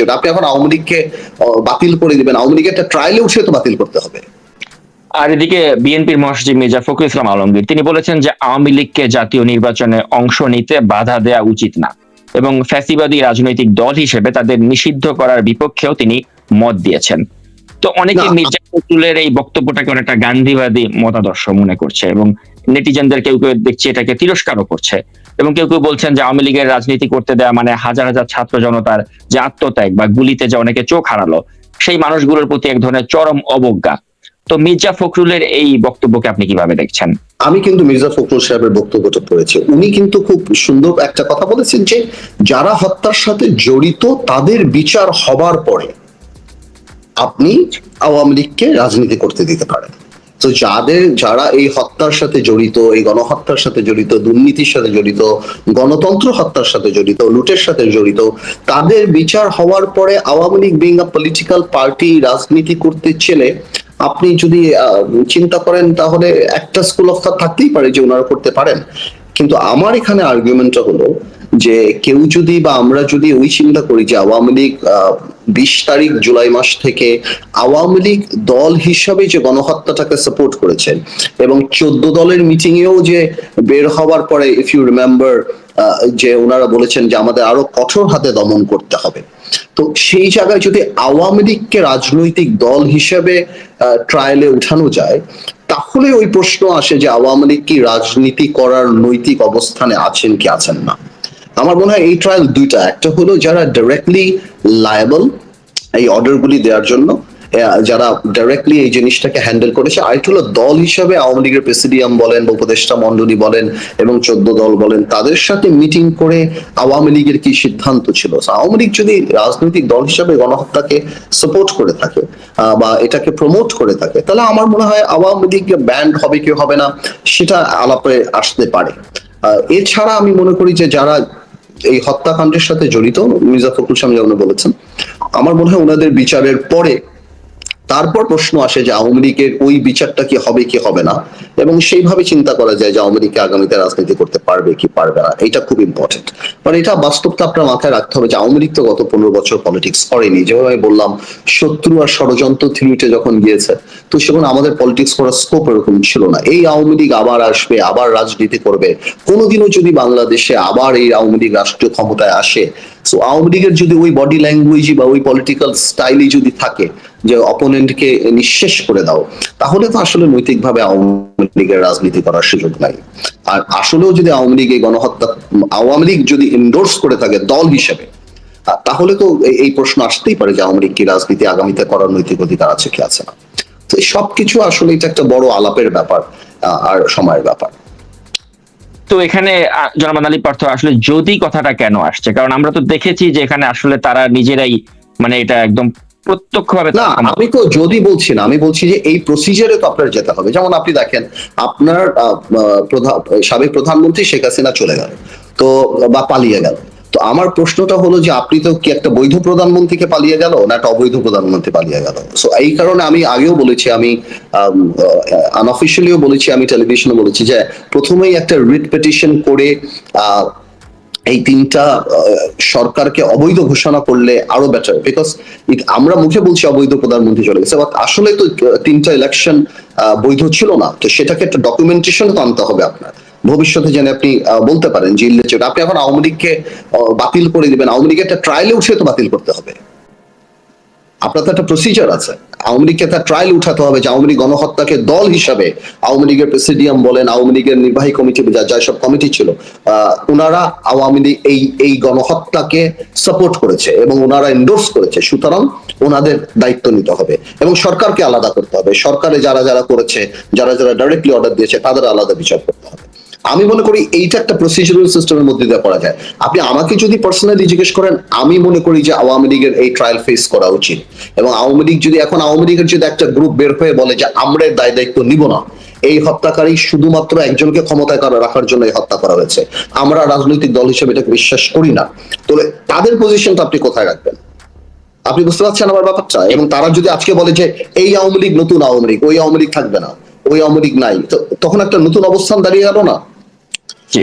চেট আপনি এখন আওয়ামী লীগকে বাতিল করে দিবেন। আওয়ামী লীগের একটা ট্রায়ালে উঠে তো বাতিল করতে হবে। আর এদিকে বিএনপির মহাসচিব মির্জা ফখরুল ইসলাম আলমগীর তিনি বলেছেন যে আওয়ামী লীগকে জাতীয় নির্বাচনে অংশ নিতে বাধা দেওয়া উচিত না এবং ফ্যাসিবাদী রাজনৈতিক দল হিসেবে তাদের নিষিদ্ধ করার বিপক্ষেও তিনি মত দিয়েছেন। তো অনেকে মির্জা ফখরুলের এই বক্তব্যটাকে অনেকটা গান্ধীবাদী মতাদর্শ মনে করছে এবং নেটিজেনদের কেউ কেউ দেখছে এটাকে তিরস্কারও করছে। এবং কেউ কেউ বলছেন যে আওয়ামী লীগের রাজনীতি করতে দেওয়া মানে হাজার হাজার ছাত্র জনতার যে আত্মত্যাগ বা গুলিতে যে অনেকে চোখ হারালো, সেই মানুষগুলোর প্রতি এক ধরনের চরম অবজ্ঞা। তো মির্জা ফখরুলের এই বক্তব্যকে আপনি কীভাবে দেখছেন? আমি কিন্তু মির্জা ফখরুল সাহেবের বক্তব্যটা পড়েছি। উনি কিন্তু খুব সুন্দর একটা কথা বলেছেন যে, যারা হত্যার সাথে জড়িত তাদের বিচার হবার পরে আপনি আওয়ামী লীগকে রাজনীতি করতে দিতে পারেন। তো যাদের, যারা এই হত্যার সাথে জড়িত, এই গণহত্যার সাথে জড়িত, দুর্নীতির সাথে জড়িত, গণতন্ত্র হত্যার সাথে জড়িত, লুটের সাথে জড়িত, তাদের বিচার হওয়ার পরে Awami League being political party রাজনীতি করতে চেলে, আপনি যদি চিন্তা করেন তাহলে একটা স্কুল অফ থাকতেই পারে যে ওনারা করতে পারেন। কিন্তু আমার এখানে আর্গুমেন্টটা হলো যে কেউ যদি বা আমরা যদি ওই চিন্তা করি যে আওয়ামী লীগ বিশ তারিখ জুলাই মাস থেকে আওয়ামী লীগ দল হিসাবে যে গণহত্যাটাকে সাপোর্ট করেছে এবং চোদ্দ দলের মিটিং এও যে বের হওয়ার পরে ইফ ইউ রিমেম্বার যে ওনারা বলেছেন যে আমাদের আরও কঠোর হাতে দমন করতে হবে। তো সেই জায়গায় যদি আওয়ামী লীগকে রাজনৈতিক দল হিসেবে ট্রায়ালে উঠানো যায়, তাহলে ওই প্রশ্ন আসে যে আওয়ামী লীগ কি রাজনীতি করার নৈতিক অবস্থানে আছেন কি আছেন না। আমার মনে হয় এই ট্রায়াল দুইটা। একটা হলো যারা ডাইরেক্টলি লায়াবল এই অর্ডারগুলি দেওয়ার জন্য যারা ডাইরেক্টলি এই জিনিসটাকে হ্যান্ডেল করেছে। আরেকটা হলো দল হিসাবে আওয়ামী লীগের প্রেসিডিয়াম বলেন বা উপদেষ্টা মন্ডলী বলেন এবং চোদ্দ দল বলেন, তাদের সাথে মিটিং করে আওয়ামী লীগের কি সিদ্ধান্ত ছিল? আওয়ামী লীগ যদি রাজনৈতিক দল হিসাবে গণহত্যাকে সাপোর্ট করে থাকে বা এটাকে প্রমোট করে থাকে, তাহলে আমার মনে হয় আওয়ামী লীগ ব্যান্ড হবে কি হবে না, সেটা আলাপে আসতে পারে। এছাড়া আমি মনে করি যে যারা এই হত্যাকাণ্ডের সাথে জড়িত, মির্জা ফখরুল ইসলাম যেমন বলেছেন, আমার মনে হয় ওনাদের বিচারের পরে তারপর প্রশ্ন আসে যে আওয়ামী লীগের ওই বিচারটা কি হবে কি হবে না? এবং সেইভাবে চিন্তা করা যায় যে আওয়ামী লীগকে আগামীতে রাজনীতি করতে পারবে, কি পারবে না। এটা খুব ইম্পর্টেন্ট কারণ এটা বাস্তবতা আপনার মাথায় রাখতে হবে যে আওয়ামী লীগ তো গত পনেরো বছর পলিটিক্স করেনি। যেভাবে আমি বললাম, শত্রু আর ষড়যন্ত্র থিওরিতে যখন গিয়েছে, তো সেখানে আমাদের পলিটিক্স করার স্কোপ এরকম ছিল না। এই আওয়ামী লীগ আবার আসবে, আবার রাজনীতি করবে। কোনোদিনও যদি বাংলাদেশে আবার এই আওয়ামী লীগ রাষ্ট্রীয় ক্ষমতায় আসে সো আওয়ামী লীগের যদি ওই বডি ল্যাঙ্গুয়েজ বা ওই পলিটিক্যাল স্টাইলই যদি থাকে, যে অপোনেন্টকে নিঃশেষ করে দাও, তাহলে তো আসলে নৈতিকভাবে আওয়ামী লীগের রাজনীতি করার সুযোগ নাই। আর আসলেও যদি আওয়ামী লীগ এই গণহত্যা আওয়ামী লীগ যদি এন্ডোর্স করে থাকে দল হিসেবে তাহলে তো এই- প্রশ্ন আসতেই পারে যে আওয়ামী লীগ কি রাজনীতি আগামীতে করার নৈতিক অধিকার আছে কি আছে না। সবকিছু আসলে এটা একটা বড় আলাপের ব্যাপার আর সময়ের ব্যাপার। তো এখানে জনাব আলী পার্থ আসলে যদি কথাটা কেন আসছে? কারণ আমরা তো দেখেছি যে এখানে আসলে তারা নিজেরাই মানে এটা একদম প্রত্যক্ষভাবে না আমি তো যদি বলছি না আমি বলছি যে এই প্রসিজারে তো আপনার যেতে হবে। যেমন আপনি দেখেন আপনার সাবেক প্রধানমন্ত্রী শেখ হাসিনা চলে গেল তো বা পালিয়ে গেল। তো আমার প্রশ্নটা হলো যে আপনি তো কি একটা বৈধ প্রধানমন্ত্রীকে পালিয়ে গেল না একটা অবৈধ প্রধানমন্ত্রী পালিয়ে গেল? সো এই কারণে আমি আগেও বলেছি, আমি আনঅফিসিয়ালিও বলেছি, আমি টেলিভিশনে বলেছি যে প্রথমেই একটা রিট পিটিশন করে এই তিনটা সরকারকে অবৈধ ঘোষণা করলে আরও বেটার বিকজ আমরা মুখে বলছি অবৈধ প্রধানমন্ত্রী চলে গেছে বাট আসলে তো তিনটা ইলেকশন বৈধ ছিল না, তো সেটাকে একটা ডকুমেন্টেশন তো আনতে হবে আপনার। ভবিষ্যতে যেন আপনি বলতে পারেন যে ইলেকশন আপনি এখন আওয়ামী লীগকে বাতিল করে দিবেন। আওয়ামী লীগের একটা ট্রায়ালে উঠে তো বাতিল করতে হবে। আপনার তো একটা প্রসিজার আছে। আওয়ামী লীগকে একটা ট্রায়াল উঠাতে হবে যে আওয়ামী লীগ গণহত্যাকে দল হিসাবে আওয়ামী লীগের প্রেসিডিয়াম বলেন, আওয়ামী লীগের নির্বাহী কমিটি যা যা সব কমিটি ছিল ওনারা আওয়ামী লীগ এই এই গণহত্যাকে সাপোর্ট করেছে এবং ওনারা এন্ডোর্স করেছে। সুতরাং ওনাদের দায়িত্ব নিতে হবে এবং সরকারকে আলাদা করতে হবে। সরকারে যারা যারা করেছে, যারা যারা ডাইরেক্টলি অর্ডার দিয়েছে, তাদের আলাদা বিচার করতে হবে। আমি মনে করি এইটা একটা প্রসিজারাল সিস্টেমের মধ্যে দিয়ে করা যায়। আপনি আমাকে যদি পার্সোনালি জিজ্ঞেস করেন, আমি মনে করি যে আওয়ামী লীগের এই ট্রায়াল ফেস করা উচিত। এবং আওয়ামী লীগ যদি এখন আওয়ামী লীগের যদি একটা গ্রুপ বের হয়ে বলে যে আমরা দায় দায়িত্ব নিব না, এই হত্যাকারী শুধুমাত্র একজনকে ক্ষমতায় রাখার জন্য এই হত্যা করা হয়েছে। আমরা রাজনৈতিক দল হিসেবে এটাকে বিশ্বাস করি না। তাহলে তাদের পজিশনটা আপনি কোথায় রাখবেন? আপনি বুঝতে পারছেন আমার ব্যাপারটা? এবং তারা যদি আজকে বলে যে এই আওয়ামী লীগ নতুন আওয়ামী লীগ, ওই আওয়ামী লীগ থাকবে না, ওই আওয়ামী লীগ নাই, তো তখন একটা নতুন অবস্থান দাঁড়িয়ে গেল না।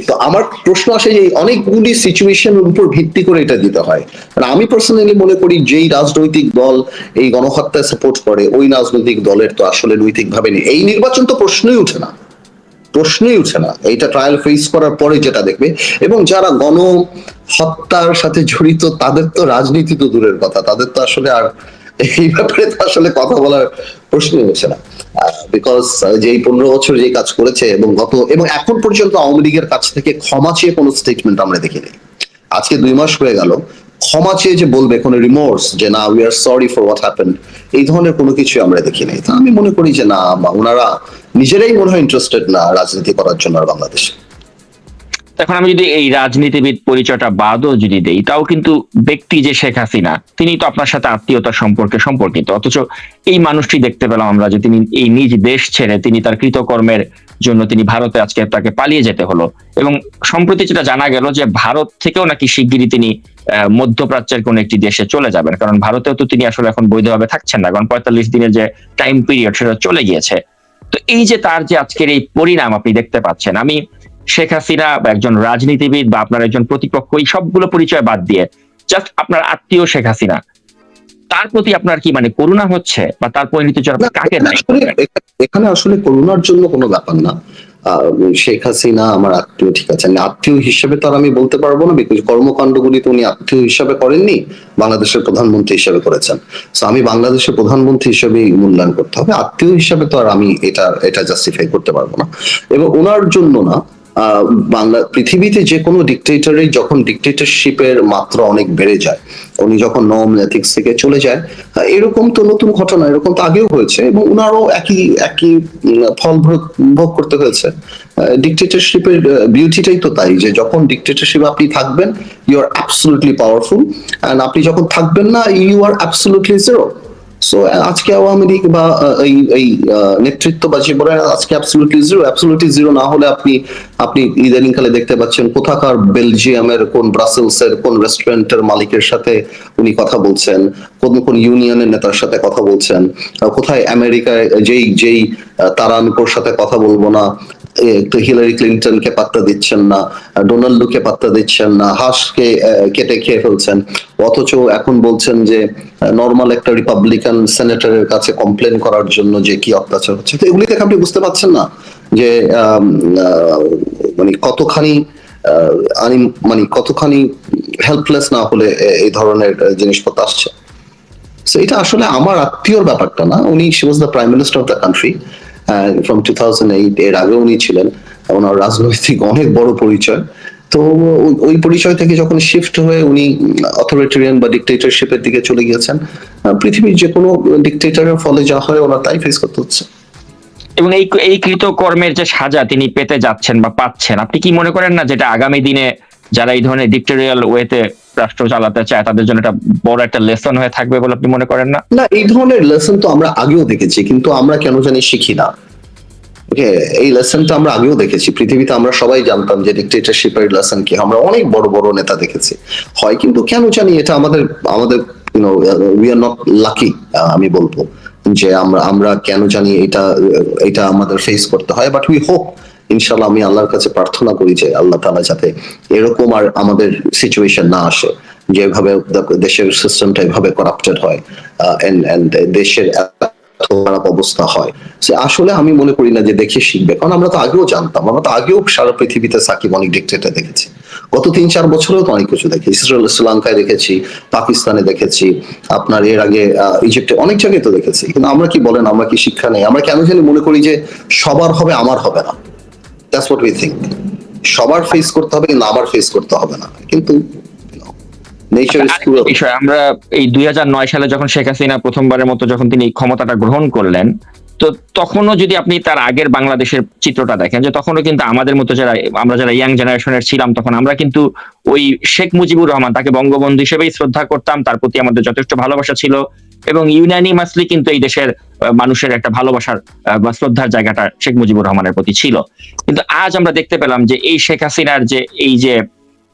তো আমার প্রশ্ন আসে যে অনেকগুলি সিচুয়েশনের উপর ভিত্তি করে এটা দিতে হয়। আর আমি পার্সোনালি মনে করি যেই রাজনৈতিক দল এই গণহত্যায় সাপোর্ট করে, ওই রাজনৈতিক দলের তো আসলে নৈতিকভাবে নেই। এই নির্বাচন তো প্রশ্নই উঠে না। প্রশ্নই উঠে না। এইটা ট্রায়াল ফেস করার পরে যেটা দেখবে। এবং যারা গণ হত্যার সাথে জড়িত, তাদের তো রাজনীতি তো দূরের কথা। তাদের তো আসলে আর এই ব্যাপারে তো আসলে কথা বলার প্রশ্নই উঠছে না। বিকজ যেই পনেরো বছর যে কাজ করেছে এবং গত, এবং এখন পর্যন্ত আওয়ামী লীগের কাছ থেকে ক্ষমা চেয়ে কোনো স্টেটমেন্ট আমরা দেখিনি। আজকে দুই মাস হয়ে গেল, ক্ষমা চেয়ে যে বলবে কোনো রিমোর্স যে না we are sorry for what happen এই ধরনের কোনো কিছু আমরা দেখি নাই তা আমি মনে করি যে না ওনারা নিজেরাই মনে হয় ইন্টারেস্টেড না রাজনীতি করার জন্য বাংলাদেশে। এখন আমি যদি এই রাজনীতিবিদ পরিচয়টা বাদও যদি দেই, তাও কিন্তু ব্যক্তি যে শেখ হাসিনা, তিনি তো আপনার সাথে আত্মীয়তার সম্পর্কে সম্পর্কিত। অথচ এই মানুষটি দেখতে পেলাম আমরা যে তিনি এই নিজ দেশ ছেড়ে তিনি তার কৃতকর্মের জন্য তিনি ভারতে আজকে তাকে পালিয়ে যেতে হলো। এবং সম্প্রতি যেটা জানা গেল যে ভারত থেকেও নাকি শিগগিরই তিনি মধ্যপ্রাচ্যের কোন একটি দেশে চলে যাবেন। কারণ ভারতেও তো তিনি আসলে এখন বৈধভাবে থাকছেন না। কারণ পঁয়তাল্লিশ দিনের যে টাইম পিরিয়ড সেটা চলে গিয়েছে। তো এই যে তার যে আজকের এই পরিণাম আপনি দেখতে পাচ্ছেন, আমি শেখ হাসিনা বা একজন রাজনীতিবিদ বা আপনার একজন প্রতিপক্ষ এই সবগুলো পরিচয় বাদ দিয়ে জাস্ট আপনার আত্মীয় শেখ হাসিনা। তার প্রতি আপনার কি মানে করুণা হচ্ছে বা তার পরিণতির জন্য কাকে এখানে আসলে করোনার জন্য কোনো ব্যাপার না। শেখ হাসিনা আমার আত্মীয় ঠিক আছে। আত্মীয় হিসেবে তো আর আমি বলতে পারব না বিকজ কর্মকাণ্ডগুলি তো উনি আত্মীয় হিসাবে করেননি বাংলাদেশের প্রধানমন্ত্রী হিসেবে করেছেন। তো আমি বাংলাদেশের প্রধানমন্ত্রী হিসেবে মূল্যায়ন করতে হবে। আত্মীয় হিসাবে তো আর আমি এটা এটা জাস্টিফাই করতে পারব না। এবং ওনার জন্য না বাংলা পৃথিবীতে যে কোনো ডিকটেটরের যখন ডিকটেটরশিপের মাত্রা অনেক বেড়ে যায়, উনি যখন নম এথিক্স থেকে চলে যায় এরকম তো নতুন ঘটনা, এরকম তো আগেও হয়েছে এবং উনারও একই একই ফল ভোগ করতে হয়েছে। ডিকটেটরশিপের বিউটিটাই তো তাই, যে যখন ডিকটেটরশিপ আপনি থাকবেন you are absolutely powerful and আপনি যখন থাকবেন না you are absolutely zero so আজকে আওয়ামী বা এই এই নেতৃত্ব বা যে বলে আজকে অ্যাবসলুটলি জিরো অ্যাবসলুটলি জিরো না হলে আপনি আপনি ইদানিং কালে দেখতে পাচ্ছেন কোথাকার বেলজিয়ামের কোন ব্রাসেলসের কোন রেস্টুরেন্টের মালিকের সাথে উনি কথা বলছেন কোন কোন ইউনিয়নের নেতার সাথে কথা বলছেন কোথায় আমেরিকায় যেই যেই আহ, তারানকোর সাথে কথা বলব না হিলারি ক্লিন্টনকে পাত্তা দিচ্ছেন না, ডোনাল্ডোকে পাত্তা দিচ্ছেন না, হাঁসকে কেটে খেয়ে ফেলছেন। অথচ এখন বলছেন যে, নর্মাল একটা রিপাবলিকান সেনেটরের কাছে কমপ্লেন করার জন্য যে কি অত্যাচার হচ্ছে। তো এগুলি থেকে আপনি বুঝতে পারছেন না যে মানে কতখানি আনি- মানে কতখানি হেল্পলেস না হলে এই ধরনের জিনিসপত্র আসছে। এটা আসলে আমার আত্মীয়র ব্যাপারটা না। উনি she was the prime minister of the country from two thousand eight এর আগে উনি ছিলেন, ওনার রাজনৈতিক অনেক বড় পরিচয়। তো ওই- পরিচয় থেকে যখন শিফট হয়ে উনি অথরিটেরিয়ান বা ডিকটেটরশিপের দিকে চলে গিয়েছেন পৃথিবীর যে কোনো ডিকটেটরের ফলে যা হয় ওনার তাই ফেস করতে হচ্ছে। এবং এই এই কৃতকর্মের যে সাজা তিনি পেতে যাচ্ছেন বা পাচ্ছেন, আপনি কি মনে করেন না যেটা আগামী দিনে যারা এই ধরনের ডিক্টোরিয়াল ওয়েতে রাষ্ট্র চালাতে চায়, তাদের জন্য একটা বড় একটা লেসন হয়ে থাকবে বলে আপনি মনে করেন না? না, এই ধরনের লেসন তো আমরা আগেও দেখেছি, কিন্তু আমরা কেন জানি শিখি না। ওকে এই লেসনটা আমরা আগেও দেখেছি, পৃথিবীতে আমরা সবাই জানতাম যে ডিকটেটরশিপের লেসন কি। আমরা অনেক বড় বড় নেতা দেখেছি। হয় কিন্তু কেন জানি এটা আমাদের আমাদের উই আর নট লাকি আমি বলব, যে আমরা আমরা কেন জানি এটা এটা আমাদের ফেস করতে হয় বাট উই হোপ ইনশাল্লাহ আমি আল্লাহর কাছে প্রার্থনা করি যে আল্লাহ তাআলা যাতে এরকম আর আমাদের সিচুয়েশন না আসে যেভাবে দেশের সিস্টেমটা এভাবে করাপ্টেড হয় দেশের খারাপ অবস্থা হয়। আসলে আমি মনে করি না যে দেখে শিখবে, কারণ আমরা তো আগেও জানতাম, আমরা তো আগেও সারা পৃথিবীতে সাকিব অনেক ডিক্টেটর দেখেছি। গত তিন চার বছরেও তো অনেক কিছু ইসরায়েল শ্রীলঙ্কায় দেখেছি পাকিস্তানে দেখেছি, আপনার এর আগে ইজিপ্টে অনেক জায়গায় তো দেখেছি। কিন্তু আমরা কি বলেন, আমরা কি শিক্ষা নেই? আমরা কেন জানি মনে করি যে সবার হবে, আমার হবে না। দ্যাটস হোয়াট উই থিঙ্ক সবার ফেস করতে হবে, কিন্তু ফেস করতে হবে না। কিন্তু বিষয়, আমরা এই দুই সালে যখন শেখ হাসিনা প্রথমবারের মতো যখন তিনি ক্ষমতাটা গ্রহণ করলেন, তো তখনও যদি আপনি তার আগের বাংলাদেশের চিত্রটা দেখেন, যে তখনও কিন্তু আমাদের মতো যারা, আমরা যারা ইয়াং জেনারেশনের ছিলাম তখন, আমরা কিন্তু ওই শেখ মুজিবুর রহমান তাকে বঙ্গবন্ধু হিসেবেই শ্রদ্ধা করতাম, তার প্রতি আমাদের যথেষ্ট ভালোবাসা ছিল। এবং ইউনানিমাসলি কিন্তু এই দেশের মানুষের একটা ভালোবাসার বা শ্রদ্ধার জায়গাটা শেখ মুজিবুর রহমানের প্রতি ছিল। কিন্তু আজ আমরা দেখতে পেলাম যে এই শেখ হাসিনার যে এই যে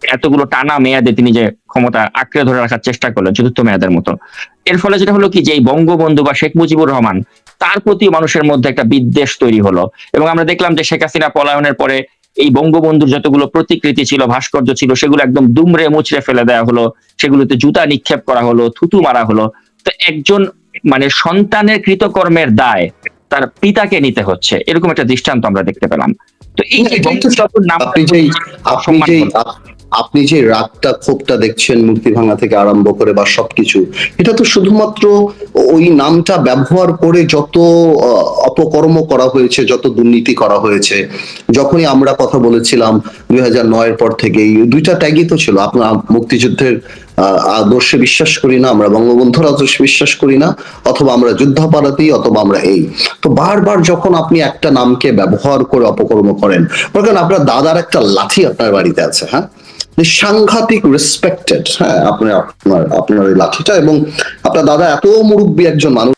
এতগুলো টানা মেয়াদে তিনি যে ক্ষমতা আঁকড়ে ধরে রাখার চেষ্টা করলেন, চতুর্থ মেয়াদের মতো, এর ফলে যেটা হলো কি যে বঙ্গবন্ধু বা শেখ মুজিবুর রহমান, তার প্রতি মানুষের মধ্যে একটা বিদ্বেষ তৈরি হলো। এবং আমরা দেখলাম যে শেখ হাসিনা পলায়নের পরে এই বঙ্গবন্ধুর যতগুলো প্রতিকৃতি ছিল, ভাস্কর্য ছিল, সেগুলো একদম দুমড়ে মুচড়ে ফেলে দেওয়া হলো। সেগুলোতে জুতা নিক্ষেপ করা হলো, থুতু মারা হলো। তো একজন মানে সন্তানের কৃতকর্মের দায় তার পিতাকে নিতে হচ্ছে। এরকম একটা দৃষ্টান্ত আমরা দেখতে পেলাম। তো এই নাম আপনি যে রাগটা ক্ষোভটা দেখছেন, মূর্তি ভাঙা থেকে আরম্ভ করে বা সবকিছু, এটা তো শুধুমাত্র ওই নামটা ব্যবহার করে যত অপকর্ম করা হয়েছে, যত দুর্নীতি করা হয়েছে, যখনই আমরা কথা বলেছিলাম দুই হাজার পর থেকে দুইটা ট্যাগই তো ছিল। আপনার মুক্তিযুদ্ধের আদর্শে বিশ্বাস করি না, আমরা বঙ্গবন্ধুর আদর্শে বিশ্বাস করি না, অথবা আমরা যুদ্ধাপরাধী, অথবা আমরা এই। তো বারবার যখন আপনি একটা নামকে ব্যবহার করে অপকর্ম করেন করেন আপনার দাদার একটা লাঠি আপনার বাড়িতে আছে হ্যাঁ? যে সাংঘাতিক রেসপেক্টেড হ্যাঁ আপনার আপনার আপনার ওই লাঠিটা এবং আপনার দাদা এত মুরব্বী একজন মানুষ